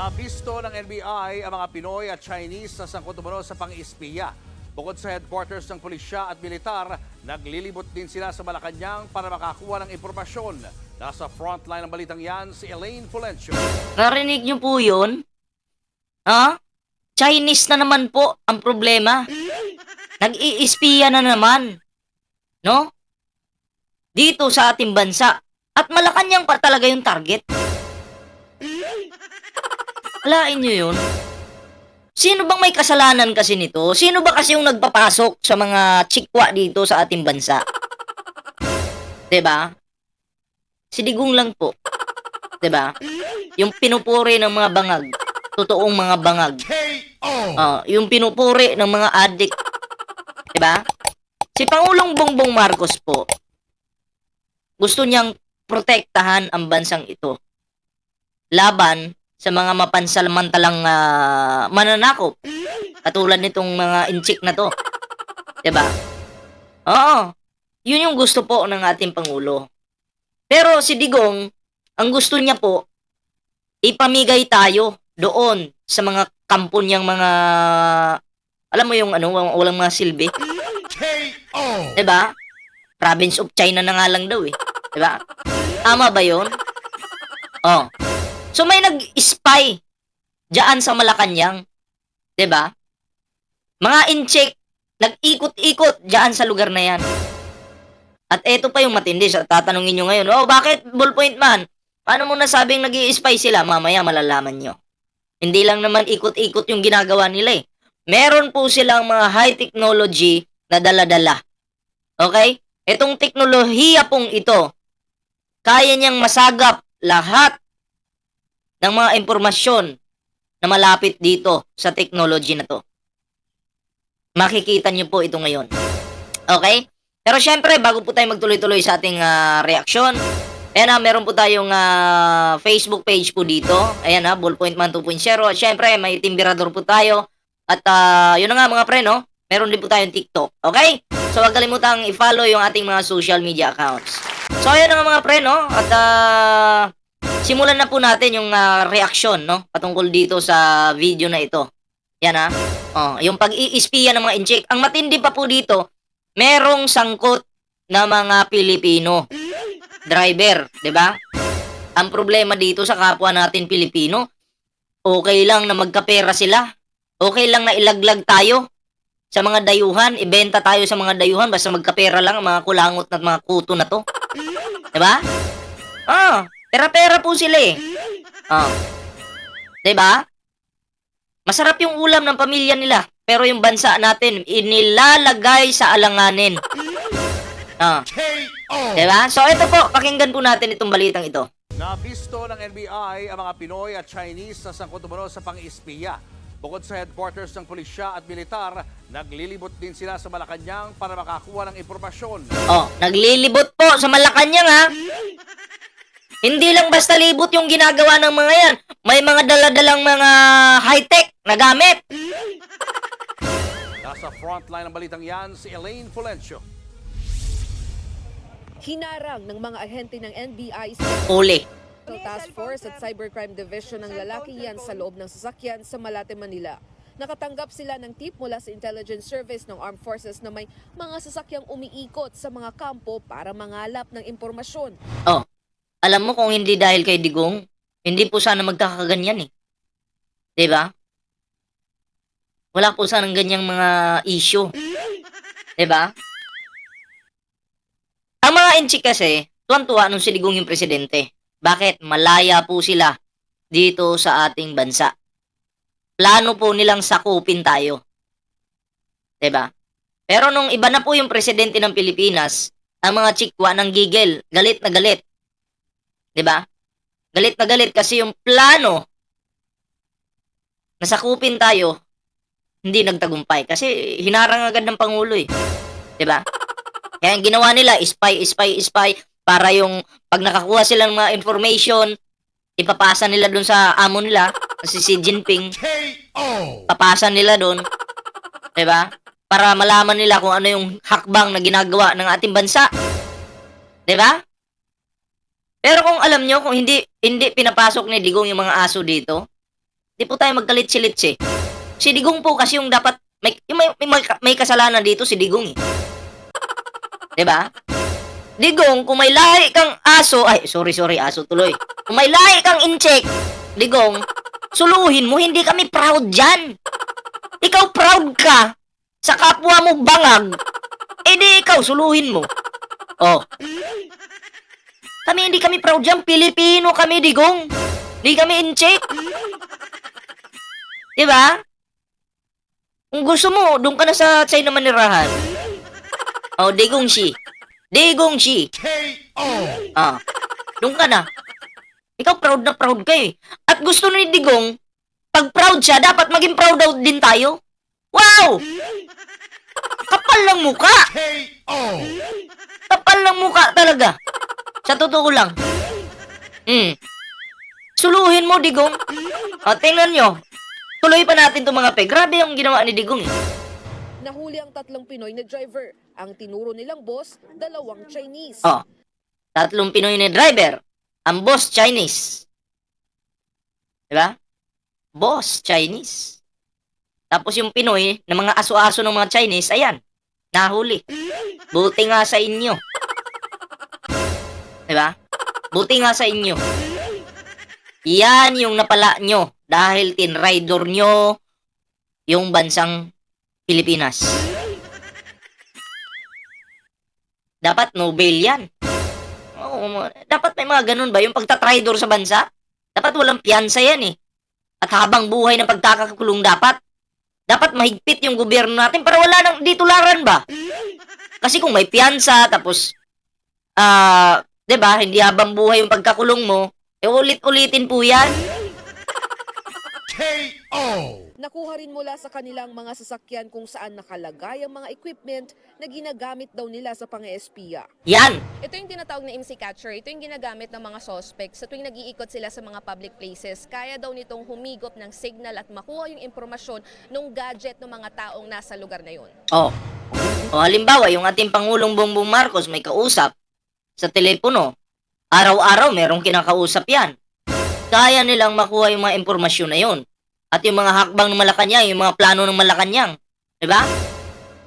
Nabisto ng NBI ang mga Pinoy at Chinese na sangkot umano sa pang-ispiya. Bukod sa headquarters ng pulisya at militar, naglilibot din sila sa Malacanang para makakuha ng impormasyon. Nasa frontline ng balitang yan si Elaine Fulencio. Narinig niyo po yun? Ha? Chinese na naman po ang problema. Nag-iispiya na naman. No? Dito sa ating bansa. At Malacanang pa talaga yung target. Alain niyo yun? Sino bang may kasalanan kasi nito? Sino ba kasi yung nagpapasok sa mga chikwa dito sa ating bansa? ba? Si Digong lang po. ba? Yung pinupuri ng mga bangag. Totoong mga bangag. Ah, yung pinupuri ng mga adik. 'Di ba? Si Pangulong Bongbong Marcos po gusto niyang protektahan ang bansang ito laban sa mga mapansamantalang ah, mananakop. Katulad nitong mga inchik na to. 'Di ba? Oo. Yun yung gusto po ng ating Pangulo. Pero si Digong, ang gusto niya po, ipamigay tayo doon sa mga kampo niyang mga, alam mo yung ano, walang mga silbi. Diba? Province of China na nga lang daw eh. Diba? Tama ba yun? Oh. So may nag-spy diyan sa Malacanang. 'Di ba? Mga incheck nag-ikot-ikot diyan sa lugar na 'yan. At eto pa yung matindi tatanungin nyo ngayon. Oh, bakit ballpoint man? Paano mo nasabing nag spy sila? Mamaya malalaman nyo. Hindi lang naman ikot-ikot yung ginagawa nila eh. Meron po silang mga high technology na dala-dala. Okay? Itong teknolohiya pong ito, kaya niyang masagap lahat ng mga impormasyon na malapit dito sa technology na to. Makikita niyo po ito ngayon. Okay? Pero syempre, bago po tayo magtuloy-tuloy sa ating ah, reaksyon, ayan na, meron po tayong ah, Facebook page po dito. Ayan na, Ballpoint Man 2.0. At syempre, may Timbirador po tayo. At ah, yun na nga mga pre, no? Meron din po tayong TikTok. Okay? So, huwag kalimutang i-follow yung ating mga social media accounts. So, ayan na nga mga pre, no? At ah, simulan na po natin yung ah, reaksyon, no? Patungkol dito sa video na ito. Yan ha. Oh, yung pag-iispiya ng mga incheck. Ang matindi pa po dito, merong sangkot na mga Pilipino. Driver, 'di ba? Ang problema dito sa kapwa natin Pilipino, okay lang na magkapera sila. Okay lang na ilaglag tayo sa mga dayuhan, ibenta tayo sa mga dayuhan basta magkapera lang ang mga kulangot at mga kuto na to. 'Di ba? Ah, pera-pera po sila eh. Ah. 'Di ba? Masarap yung ulam ng pamilya nila, pero yung bansa natin inilalagay sa alanganin. Ah. Diba? So ito po, pakinggan po natin itong balitang ito. Nabisto ng NBI ang mga Pinoy at Chinese na sangkot umano sa pang-ispiya. Bukod sa headquarters ng pulisya at militar, naglilibot din sila sa Malacanang para makakuha ng impormasyon. Oh, naglilibot po sa Malacanang ha. Hindi lang basta libot yung ginagawa ng mga yan. May mga daladalang mga high-tech na gamit. Nasa frontline ng balitang yan si Elaine Fulencio. Hinarang ng mga ahente ng NBI sa Uli. Task Force at Cybercrime Division ng lalaki yan sa loob ng sasakyan sa Malate, Manila. Nakatanggap sila ng tip mula sa Intelligence Service ng Armed Forces na may mga sasakyang umiikot sa mga kampo para mangalap ng impormasyon. Oh, alam mo kung hindi dahil kay Digong, hindi po sana magkakaganyan eh. 'Di ba? Wala po sanang ganyang mga issue. 'Di ba? Ang mga inchik kasi, tuwan-tuwa nung si Digong yung presidente. Bakit? Malaya po sila dito sa ating bansa. Plano po nilang sakupin tayo. 'Di ba? Pero nung iba na po yung presidente ng Pilipinas, ang mga chikwa ng gigil, galit na galit. 'Di ba? Galit na galit kasi yung plano na sakupin tayo hindi nagtagumpay kasi hinarang agad ng pangulo eh. 'Di ba? Kaya ang ginawa nila spy spy spy para yung pag nakakuha sila ng mga information ipapasa nila dun sa amo nila si Xi Jinping papasa nila dun 'di ba? Para malaman nila kung ano yung hakbang na ginagawa ng ating bansa. 'Di ba? Pero kung alam nyo, kung hindi hindi pinapasok ni Digong yung mga aso dito, Di po tayo magkalit-silits eh. Si Digong po kasi yung dapat, may, yung may, may, may kasalanan dito si Digong eh. Di ba? Digong, kung may lahi kang aso, ay, sorry, sorry, aso tuloy. Kung may lahi kang incheck, Digong, suluhin mo, hindi kami proud dyan. Ikaw proud ka sa kapwa mo bangag. Eh di ikaw, suluhin mo. Oh. Kami hindi kami proud dyan, Pilipino kami, Digong. Hindi kami incheck. Diba? Kung gusto mo, doon ka na sa China manirahan. Oh, Digong Shi. Digong Shi. Ah, doon ka na. Ikaw proud na proud ka eh. At gusto ni Digong, pag proud siya, dapat maging proud daw din tayo. Wow! Kapal ng muka! Kapal ng muka talaga. Sa totoo lang. Hmm. Suluhin mo, Digong. O, tingnan nyo. Tuloy pa natin itong mga pe. Grabe yung ginawa ni Digong eh. Nahuli ang tatlong Pinoy na driver. Ang tinuro nilang boss, dalawang Chinese. Oh. Tatlong Pinoy na driver. Ang boss Chinese. Diba? Boss Chinese. Tapos yung Pinoy na mga aso-aso ng mga Chinese, ayan, nahuli. Buti nga sa inyo. Diba? Buti nga sa inyo. Yan yung napala nyo dahil tinraidor nyo yung bansang Pilipinas. Dapat Nobel yan. Oo, dapat may mga ganun ba? Yung pagtatraidor sa bansa? Dapat walang piyansa yan eh. At habang buhay ng pagkakakulong dapat. Dapat mahigpit yung gobyerno natin para wala nang ditularan ba? Kasi kung may piyansa, tapos, ah, 'di ba hindi habang buhay yung pagkakulong mo, eh ulit-ulitin po yan. Nakuha rin mula sa kanilang mga sasakyan kung saan nakalagay ang mga equipment na ginagamit daw nila sa pang-espiya. Yan. Ito yung tinatawag na MC catcher. Ito yung ginagamit ng mga suspects sa tuwing nag-iikot sila sa mga public places. Kaya daw nitong humigop ng signal at makuha yung impormasyon ng gadget ng mga taong nasa lugar na yun. Oh. O halimbawa, yung ating Pangulong Bongbong Marcos may kausap sa telepono. Araw-araw merong kinakausap yan. Kaya nilang makuha yung mga impormasyon na yun. At yung mga hakbang ng Malacanang, yung mga plano ng Malacanang. Ba?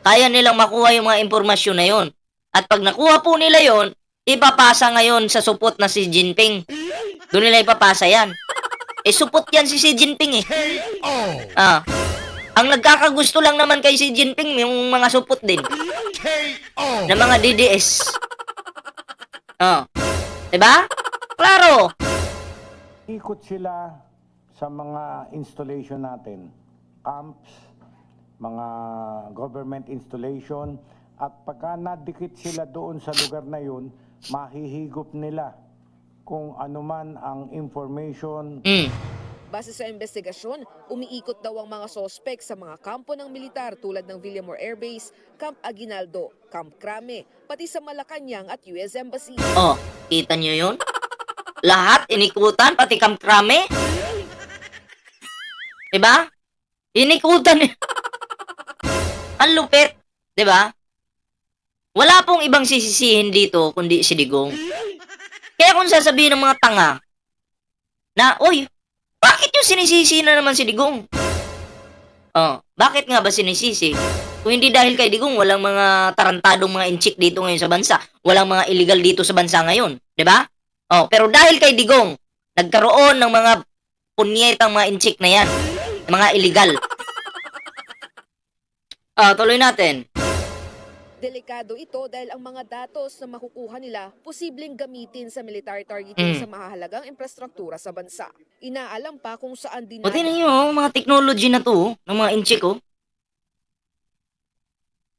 Kaya nilang makuha yung mga impormasyon na yun. At pag nakuha po nila yon, ipapasa ngayon sa supot na si Jinping. Doon nila ipapasa yan. Eh, supot yan si Xi Jinping eh. Ah. Ang nagkakagusto lang naman kay Xi Jinping yung mga supot din. Na mga DDS. Oh. 'Di ba? Klaro. Ikot sila sa mga installation natin, camps, mga government installation, at pagka nadikit sila doon sa lugar na yun, mahihigop nila kung anuman ang information Mm. Base sa investigasyon, umiikot daw ang mga sospek sa mga kampo ng militar tulad ng Villamor Air Base, Camp Aguinaldo, Camp Crame, pati sa Malacanang at US Embassy. Oh, kita nyo yun? Lahat inikutan, pati kamkrame. Diba? Inikutan. Ang lupit. Diba? Wala pong ibang sisisihin dito kundi si Digong. Kaya kung sasabihin ng mga tanga na, Oy, bakit yung sinisisi na naman si Digong? Oh, bakit nga ba sinisisi? Kung hindi dahil kay Digong, walang mga tarantadong mga inchik dito ngayon sa bansa. Walang mga illegal dito sa bansa ngayon. ba? Oh, pero dahil kay Digong, nagkaroon ng mga punyetang mga inchik na yan. Mga illegal. Ah, tuloy natin. Delikado ito dahil ang mga datos na makukuha nila posibleng gamitin sa military targeting Mm. sa mahalagang infrastruktura sa bansa. Inaalam pa kung saan din O tingnan nyo, oh, mga technology na to, oh, ng mga inchik, oh.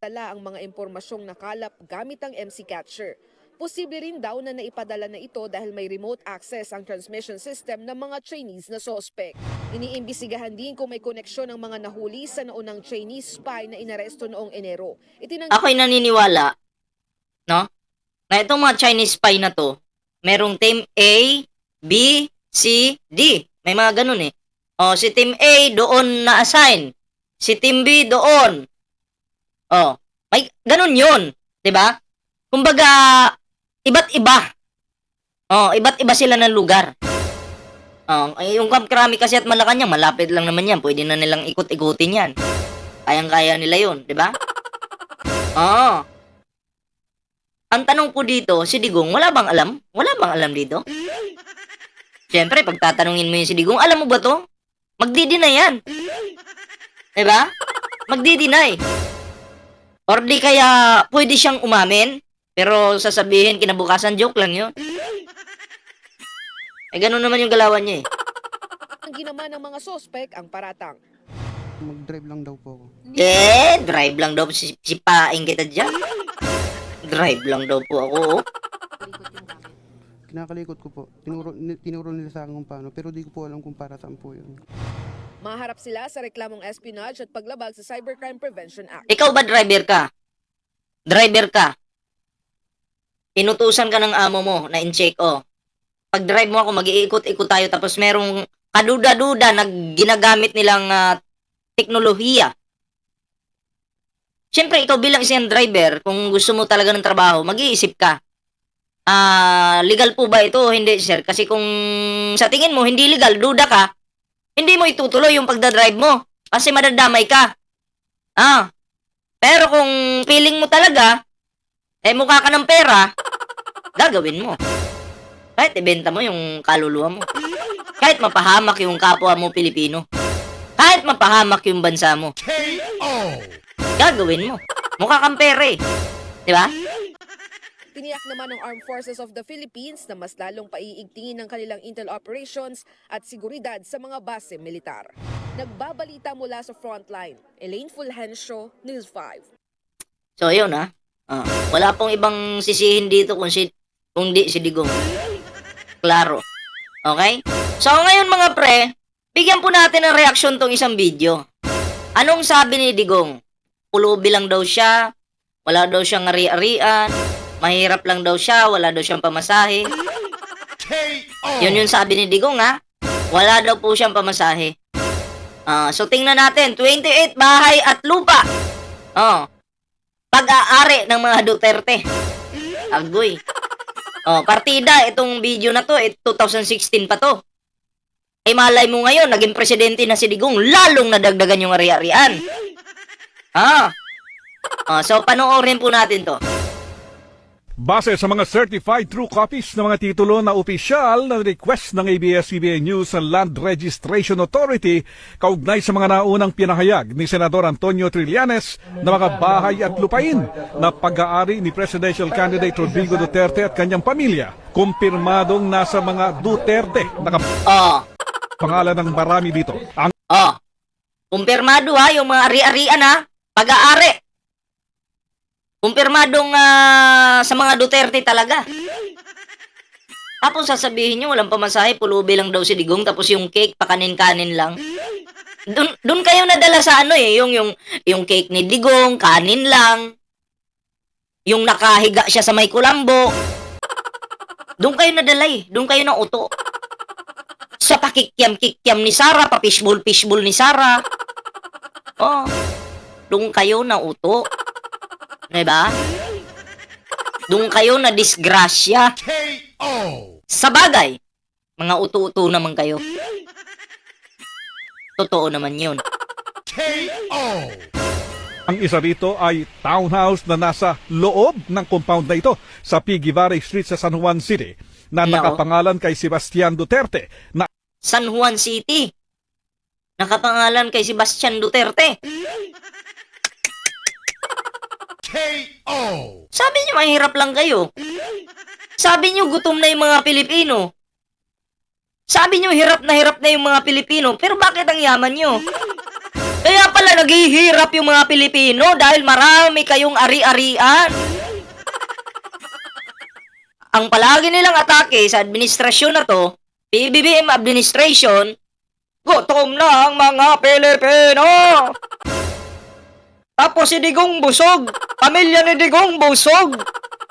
dala ang mga impormasyong nakalap gamit ang MC Catcher. Posible rin daw na naipadala na ito dahil may remote access ang transmission system ng mga Chinese na suspect. Iniimbisigahan din kung may koneksyon ng mga nahuli sa naunang Chinese spy na inaresto noong Enero. Itinang Ako'y naniniwala, no? Na itong mga Chinese spy na to, merong team A, B, C, D. May mga ganun eh. O, si team A doon na-assign. Si team B doon. O, may ganun yun. 'di ba? Kumbaga, iba't iba. O, iba't iba sila ng lugar. Ah, ay, yung Camp Krami kasi at Malacanang, malapit lang naman yan. Pwede na nilang ikot-ikutin yan. Kayang-kaya nila yun, di ba? Oo. Ang tanong po dito, si Digong, wala bang alam? Wala bang alam dito? Siyempre, pag tatanungin mo yung si Digong, alam mo ba to? Magdi-deny yan. Di ba? Magdi-deny. Or di kaya pwede siyang umamin, pero sasabihin kinabukasan joke lang yun. Eh, ganun naman yung galawan niya eh. Ang ginawa ng mga sospek ang paratang. Mag-drive lang daw po ako. Eh, drive lang daw si, si paing kita dyan. Drive lang daw po ako. oh. Kinakalikot ko po. Tinuro, ni- tinuro nila sa akin kung paano, pero di ko po alam kung para saan po yun. Maharap sila sa reklamong espionage at paglabag sa Cybercrime Prevention Act. Ikaw ba driver ka? Driver ka? Inutusan ka ng amo mo na in-check, oh. Pag drive mo ako, mag-iikot-ikot tayo tapos merong kaduda-duda na ginagamit nilang ah, teknolohiya. Siyempre, ikaw bilang isang driver, kung gusto mo talaga ng trabaho, mag-iisip ka. Ah, legal po ba ito? Hindi, sir. Kasi kung sa tingin mo hindi legal, duda ka, hindi mo itutuloy yung pagdadrive mo. Kasi madadamay ka. Ah. Pero kung feeling mo talaga, eh mukha ka ng pera, gagawin mo. Kahit ibenta mo yung kaluluwa mo. Kahit mapahamak yung kapwa mo Pilipino. Kahit mapahamak yung bansa mo. Gagawin mo. Mukha kang pera eh. Di ba? Tiniyak naman ng Armed Forces of the Philippines na mas lalong paiigtingin ng kanilang intel operations at seguridad sa mga base militar. Nagbabalita mula sa frontline, Elaine Fulgencio, News 5. So, yun ha. Ah, wala pong ibang sisihin dito kung si kung di si Digong. Klaro. Okay? So, ngayon mga pre, bigyan po natin ng reaksyon tong isang video. Anong sabi ni Digong? Pulubi lang daw siya, wala daw siyang ari-arian, mahirap lang daw siya, wala daw siyang pamasahe. Yun yung sabi ni Digong ha. Wala daw po siyang pamasahe. Ah, so tingnan natin, 28 bahay at lupa. Oh, pag-aari ng mga Duterte. Agoy. Oh, partida, itong video na to, eh, 2016 pa to. Eh malay mo ngayon, naging presidente na si Digong, lalong nadagdagan yung ari-arian. Ah. Oh, so panoorin po natin to. Base sa mga certified true copies ng mga titulo na opisyal na request ng ABS-CBN News sa Land Registration Authority kaugnay sa mga naunang pinahayag ni Senador Antonio Trillanes na mga bahay at lupain na pag-aari ni Presidential Candidate Rodrigo Duterte at kanyang pamilya, kumpirmadong nasa mga Duterte nakapangalan Oh, ng marami dito. Ang oh. Kumpirmado ha, yung mga ari-arian ha, pag-aari. Kumpirmadong ah, sa mga Duterte talaga. Tapos sasabihin nyo, walang pamasahe, pulubi lang daw si Digong, tapos yung cake, pakanin-kanin lang. Doon doon kayo nadala sa ano eh, yung, yung, yung cake ni Digong, kanin lang. Yung nakahiga siya sa may kulambo. Doon kayo nadala eh, doon kayo na uto. Sa pakikyam-kikyam ni Sara, pa-fishbowl-fishbowl ni Sara. Oh, doon kayo na uto. Diba? Doon kayo na disgrasya. Sa bagay, mga uto-uto naman kayo. Totoo naman yun. Ang isa rito ay townhouse na nasa loob ng compound na ito sa Pigivare Street sa San Juan City na Nako. nakapangalan kay Sebastian Duterte na San Juan City. Nakapangalan kay Sebastian Duterte. Sabi niyo mahirap lang kayo. Sabi niyo gutom na yung mga Pilipino. Sabi niyo hirap na hirap na yung mga Pilipino. Pero bakit ang yaman niyo? Kaya pala naghihirap yung mga Pilipino dahil marami kayong ari-arian. Ang palagi nilang atake sa administrasyon na to, PBBM administration, gutom na ang mga Pilipino. Tapos si Digong busog. Pamilya ni Digong busog.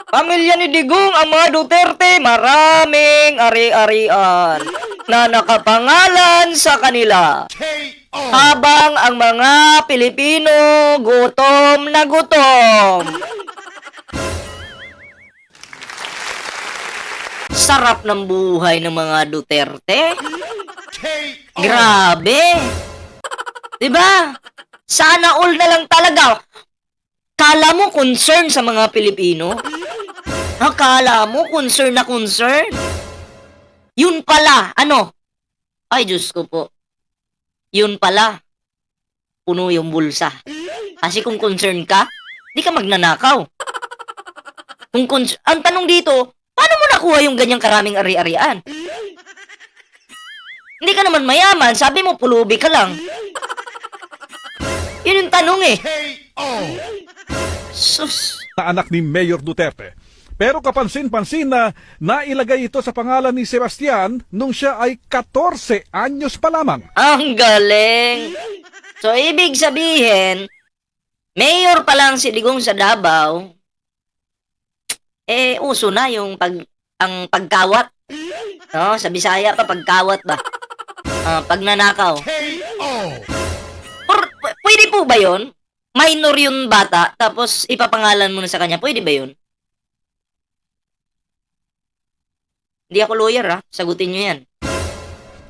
Pamilya ni Digong, ang mga Duterte, maraming ari-arian na nakapangalan sa kanila. Habang ang mga Pilipino gutom na gutom. Sarap ng buhay ng mga Duterte. Grabe. 'Di ba? Sana all na lang talaga. Kala mo concern sa mga Pilipino? Akala mo concern na concern? Yun pala, ano? Ay, Diyos ko po. Yun pala, puno yung bulsa. Kasi kung concern ka, di ka magnanakaw. Kung cons- ang tanong dito, paano mo nakuha yung ganyang karaming ari-arian? Hindi ka naman mayaman, sabi mo pulubi ka lang. Yun yung tanong eh. Sus. na anak ni Mayor Duterte. Pero kapansin-pansin na nailagay ito sa pangalan ni Sebastian nung siya ay 14 anyos pa lamang. Ang galing. So, ibig sabihin, mayor pa lang si Digong sa Davao, eh, uso na yung pag, ang pagkawat. No, sa Bisaya pa, pagkawat ba? Ah, pagnanakaw. P- pwede po ba yun? Minor yung bata, tapos ipapangalan mo na sa kanya. Pwede ba yun? Hindi ako lawyer, ha? Sagutin nyo yan.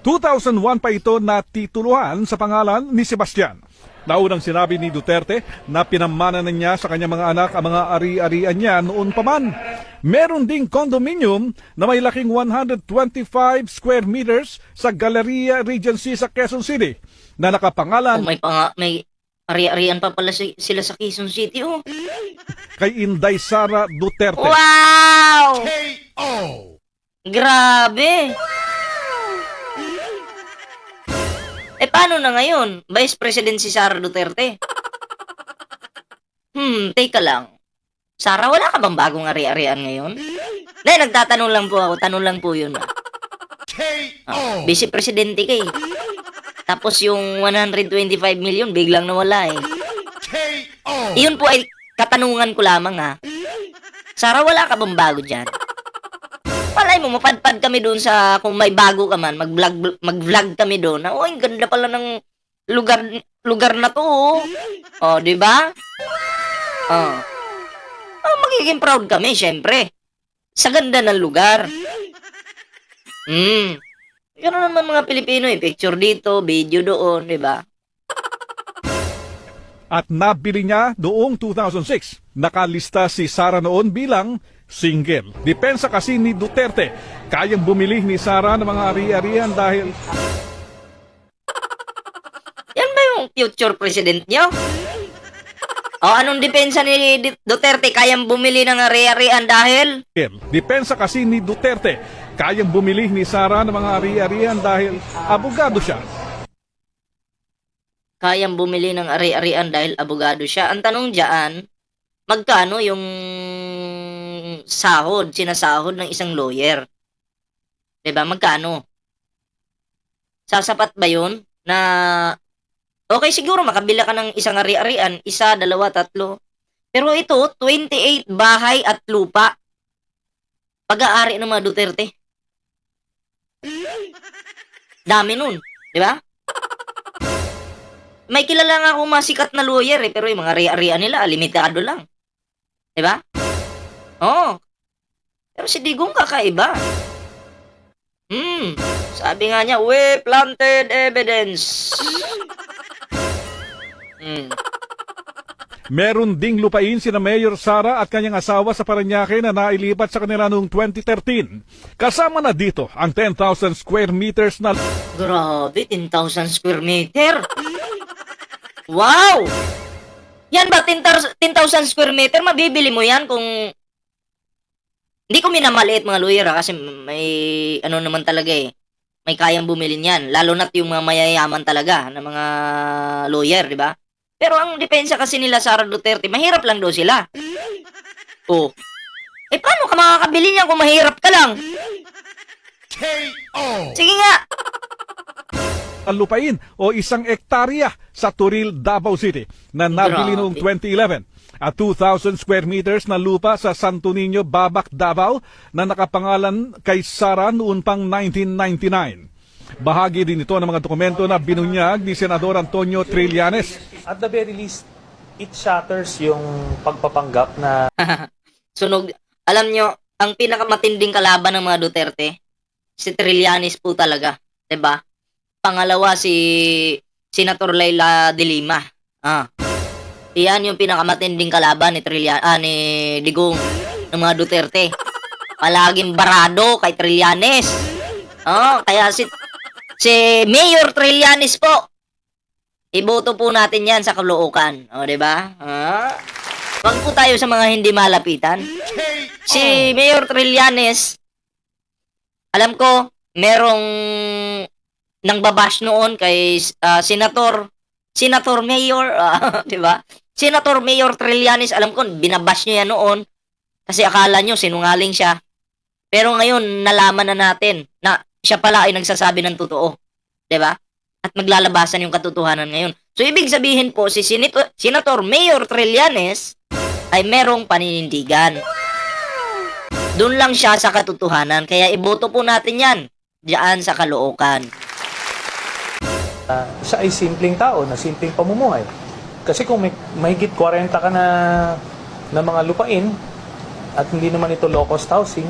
2001 pa ito natituluhan sa pangalan ni Sebastian. Naunang sinabi ni Duterte na pinamana na niya sa kanyang mga anak ang mga ari-arian niya noon pa man. Meron ding condominium na may laking 125 square meters sa Galleria Regency sa Quezon City na Oh, nakapangalan may panga, may ari-arian pa pala si- sila sa Quezon City, oh. kay Inday Sara Duterte. Wow! Grabe! Eh, paano na ngayon? Vice President si Sara Duterte. Hmm, teka lang. Sara, wala ka bang bagong ari-arian ngayon? Dahil nagtatanong lang po ako, tanong lang po yun. Ah. Ah, Vice Presidente ka eh. Tapos yung 125 million, biglang nawala eh. Iyon po ay katanungan ko lamang ha. Sara, wala ka bang bago dyan? Palay mo, mapadpad kami doon sa, kung may bago ka man, mag-vlog, mag-vlog kami doon. Na, oh, ang ganda pala ng lugar, lugar na to. Oh, oh di ba? Oh. oh. magiging proud kami, syempre. Sa ganda ng lugar. Hmm. Ganun naman mga Pilipino eh. Picture dito, video doon, di ba? At nabili niya noong 2006. Nakalista si Sara noon bilang single. Depensa kasi ni Duterte, kayang bumili ni Sara ng mga ari-arian dahil Yan ba yung future president nyo? O anong depensa ni Duterte kayang bumili ng ari-arian dahil? Depensa kasi ni Duterte, kayang bumili ni Sara ng mga ari-arian dahil abogado siya. Kayang bumili ng ari-arian dahil abogado siya. Ang tanong diyan, magkano yung sahod, sinasahod ng isang lawyer? 'Di ba? Magkano? Sasapat ba 'yun na Okay, siguro makabila ka ng isang ari-arian, isa, dalawa, tatlo. Pero ito, 28 bahay at lupa. Pag-aari ng mga Duterte. Dami nun, di ba? May kilala nga akong mga sikat na lawyer eh, pero yung mga ari-arian nila, limitado lang. Di ba? Oo. Pero si Digong kakaiba. Hmm, sabi nga niya, we planted evidence. Hmm. Meron ding lupain sina Mayor Sara at kanyang asawa sa Paranaque na nailipat sa kanila noong 2013. Kasama na dito ang 10,000 square meters na Grabe, 10,000 square meter. Wow! Yan ba, 10,000 10,000 square meter? Mabibili mo yan kung... Hindi ko minamaliit mga lawyer ha, kasi may ano naman talaga eh. May kayang bumili niyan. Lalo na't yung mga mayayaman talaga na mga lawyer, di ba? Pero ang depensa kasi nila Sara Duterte, mahirap lang daw sila. Oh. Eh paano ka makakabili niyan kung mahirap ka lang? Sige nga, lupain o isang ektarya sa Turil, Davao City na nabili noong 2011 at 2,000 square meters na lupa sa Santo Niño, Babac, Davao na nakapangalan kay Sara noon pang 1999. Bahagi din ito ng mga dokumento na binunyag ni Senador Antonio Trillanes. At the very least, it shatters yung pagpapanggap na Sunog. Alam nyo, ang pinakamatinding kalaban ng mga Duterte, si Trillanes po talaga. 'di ba? Pangalawa si Senator Laila de Lima. Ah. Iyan yung pinakamatinding kalaban ni Trillian, ah, ni Digong ng mga Duterte. Palaging barado kay Trillanes. Oh, kaya si si Mayor Trillanes po. Iboto po natin 'yan sa Caloocan. O, di ba? Ah. Wag po tayo sa mga hindi malapitan. Si Mayor Trillanes, alam ko, merong nang babash noon kay ah, Senator Senator Mayor, ah, 'di ba? Senator Mayor Trillanes, alam ko binabash niyo yan noon kasi akala niyo sinungaling siya. Pero ngayon nalaman na natin na siya pala ay nagsasabi ng totoo, 'di ba? At maglalabasan yung katotohanan ngayon. So ibig sabihin po si Senator, Senator Mayor Trillanes ay merong paninindigan. Doon lang siya sa katotohanan kaya iboto po natin 'yan diyan sa Caloocan. Ah, siya ay simpleng tao na simpleng pamumuhay. Kasi kung may mahigit 40 ka na na mga lupain at hindi naman ito low cost housing,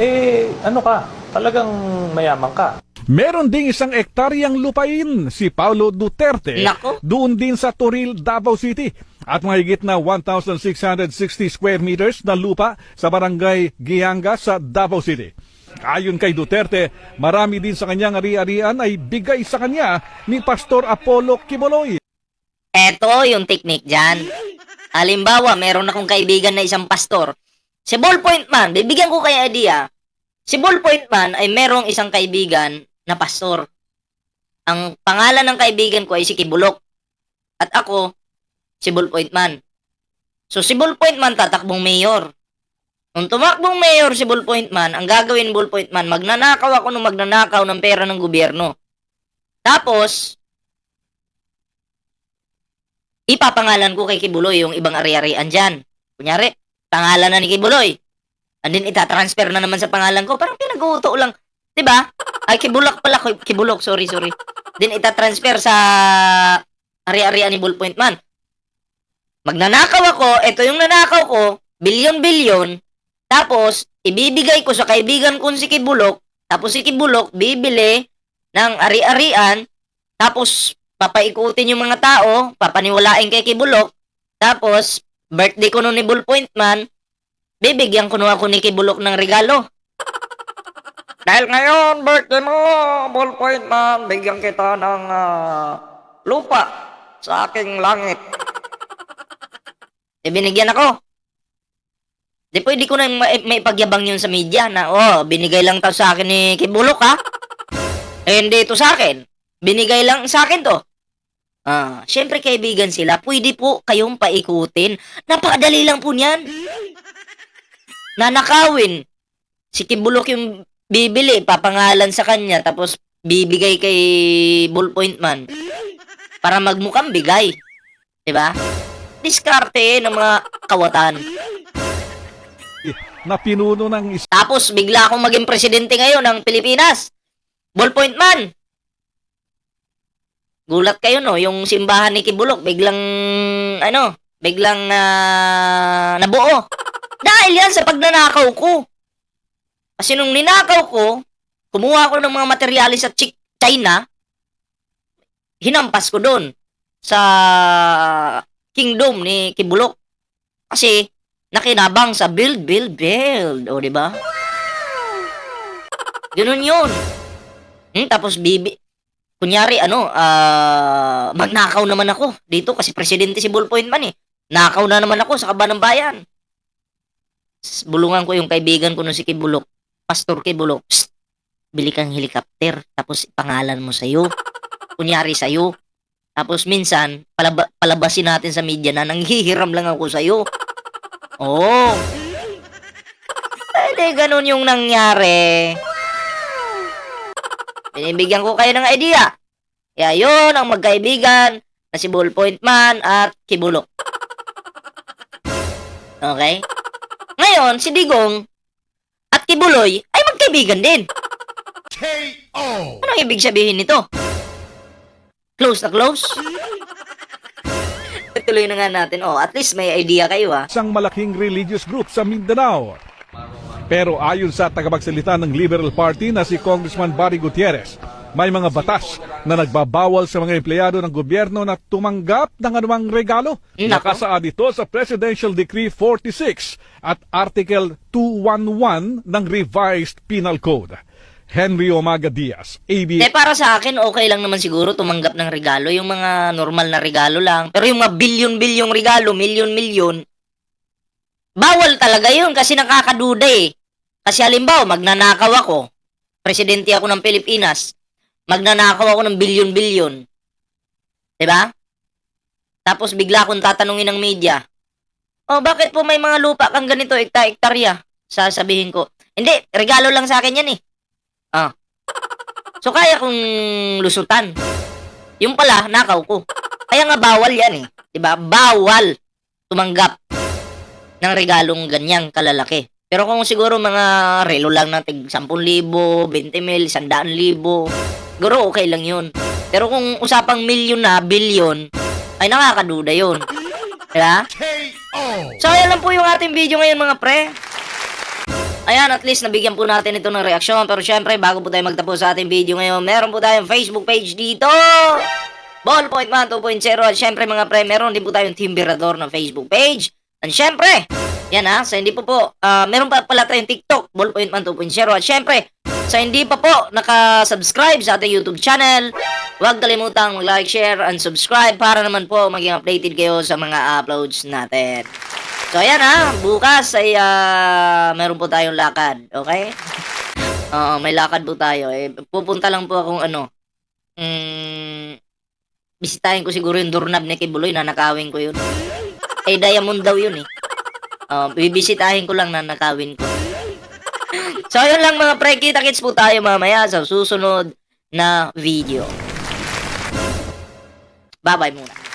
eh ano ka, talagang mayaman ka. Meron ding isang ektaryang lupain si Paulo Duterte Nako. doon din sa Toril, Davao City at mahigit na 1,660 square meters na lupa sa barangay Gianga sa Davao City. Ayon kay Duterte, marami din sa kanyang ari-arian ay bigay sa kanya ni Pastor Apollo Kiboloy. Eto yung technique dyan. Halimbawa, meron akong kaibigan na isang pastor. Si Ballpoint Man, bibigyan ko kayo idea. Si Ballpoint Man ay merong isang kaibigan na pastor. Ang pangalan ng kaibigan ko ay si Kibulok. At ako, si Ballpoint Man. So si Ballpoint Man tatakbong mayor. Kung tumakbong mayor si Ballpoint Man, ang gagawin Ballpoint Man, magnanakaw ako ng magnanakaw ng pera ng gobyerno. Tapos, ipapangalan ko kay Kibuloy yung ibang ari-arian dyan. Kunyari, pangalan na ni Kibuloy. And then itatransfer na naman sa pangalan ko. Parang pinag-uuto lang. 'Di ba? Ay, Kibulok pala. Kibulok, sorry, sorry. Then itatransfer sa ari-arian ni Bullpoint Man. Magnanakaw ako, ito yung nanakaw ko, bilyon-bilyon, tapos, ibibigay ko sa kaibigan kong si Kibulok, tapos si Kibulok, bibili ng ari-arian, tapos, papaikutin yung mga tao, papaniwalain kay Kibulok, tapos, birthday ko nun ni Bullpoint Man, bibigyan ko na ako ni Kibulok ng regalo. Dahil ngayon, birthday mo, Bullpoint Man, bigyan kita ng ah, lupa sa aking langit. E binigyan ako. Di pwede ko na ma- may pagyabang yun sa media na, oh, binigay lang to sa akin ni Kibulok, ha? Eh, hindi ito sa akin. Binigay lang sa akin to. Ah, syempre kaibigan sila, pwede po kayong paikutin. Napakadali lang po niyan. Nanakawin. Si Kibulok yung bibili, papangalan sa kanya, tapos bibigay kay Ballpoint Man para magmukhang bigay. 'Di ba? Diskarte ng mga kawatan. na pinuno ng is- Tapos bigla akong maging presidente ngayon ng Pilipinas. Ballpoint man. Gulat kayo no, yung simbahan ni Kibulok biglang ano, biglang ah, nabuo. Dahil yan sa pagnanakaw ko. Kasi nung ninakaw ko, kumuha ko ng mga materyales sa Chi- China, hinampas ko doon sa kingdom ni Kibulok. Kasi nakinabang sa build, build, build. O, di ba? Ganun yun. Hmm, tapos bibi, kunyari, ano, ah, magnakaw naman ako dito kasi presidente si Ballpoint man eh. Nakaw na naman ako sa kaban ng bayan. Bulungan ko yung kaibigan ko nung si Kibulok. Pastor Kibulok, Psst, bili kang helicopter, tapos pangalan mo sa'yo. Kunyari sa'yo. Tapos minsan, palaba- palabasin natin sa media na nanghihiram lang ako sa'yo. Oo. Pwede ganun yung nangyari. Binibigyan ko kayo ng idea. Kaya yun ang magkaibigan na si Ballpoint Man at Kibulok. Okay? Ngayon, si Digong at Kibuloy ay magkaibigan din. Ano ang ibig sabihin nito? Close na close? Tuloy na nga natin. Oh, at least may idea kayo ah. isang malaking religious group sa Mindanao. Pero ayon sa tagapagsalita ng Liberal Party na si Congressman Barry Gutierrez, may mga batas na nagbabawal sa mga empleyado ng gobyerno na tumanggap ng anumang regalo. Nakasaad ito sa Presidential Decree 46 at Article 211 ng Revised Penal Code. Henry Omaga Diaz, ABS. Eh, para sa akin, okay lang naman siguro tumanggap ng regalo. Yung mga normal na regalo lang. Pero yung mga bilyon-bilyong regalo, milyon-milyon, bawal talaga yun kasi nakakaduda eh. Kasi halimbawa, magnanakaw ako. Presidente ako ng Pilipinas. Magnanakaw ako ng bilyon-bilyon. ba? Tapos bigla akong tatanungin ng media. Oh, bakit po may mga lupa kang ganito, ekta-ektarya? Sasabihin ko, hindi, regalo lang sa akin yan eh. Ah. So kaya kong lusutan. Yung pala, nakaw ko. Kaya nga bawal yan eh. 'Di ba? Bawal tumanggap ng regalong ganyang kalalaki. Pero kung siguro mga relo lang na tig 10,000, 20 mil, 100,000, siguro okay lang yun. Pero kung usapang milyon na, bilyon, ay nakakaduda yun. Diba? So, ayan lang po yung ating video ngayon mga pre. Ayan, at least nabigyan po natin ito ng reaksyon. Pero syempre, bago po tayo magtapos sa ating video ngayon, meron po tayong Facebook page dito. Ballpoint Man 2.0. At syempre mga pre, meron din po tayong Timberador na Facebook page. And syempre, yan ha, sa hindi po po, ah, meron pa pala tayong TikTok, Ballpoint Man 2.0. At syempre, sa hindi pa po nakasubscribe sa ating YouTube channel, huwag kalimutang mag-like, share, and subscribe para naman po maging updated kayo sa mga uploads natin. So ayan ha, bukas ay ah, meron po tayong lakad, okay? Oo, may lakad po tayo. Eh, pupunta lang po akong ano, mm, bisitahin ko siguro yung doorknob ni Kibuloy, nanakawin ko yun. Eh, diamond daw yun eh. Uh, bibisitahin ko lang na nakawin ko. so, yun lang mga pre. Kita-kits po tayo mamaya sa susunod na video. Bye-bye muna.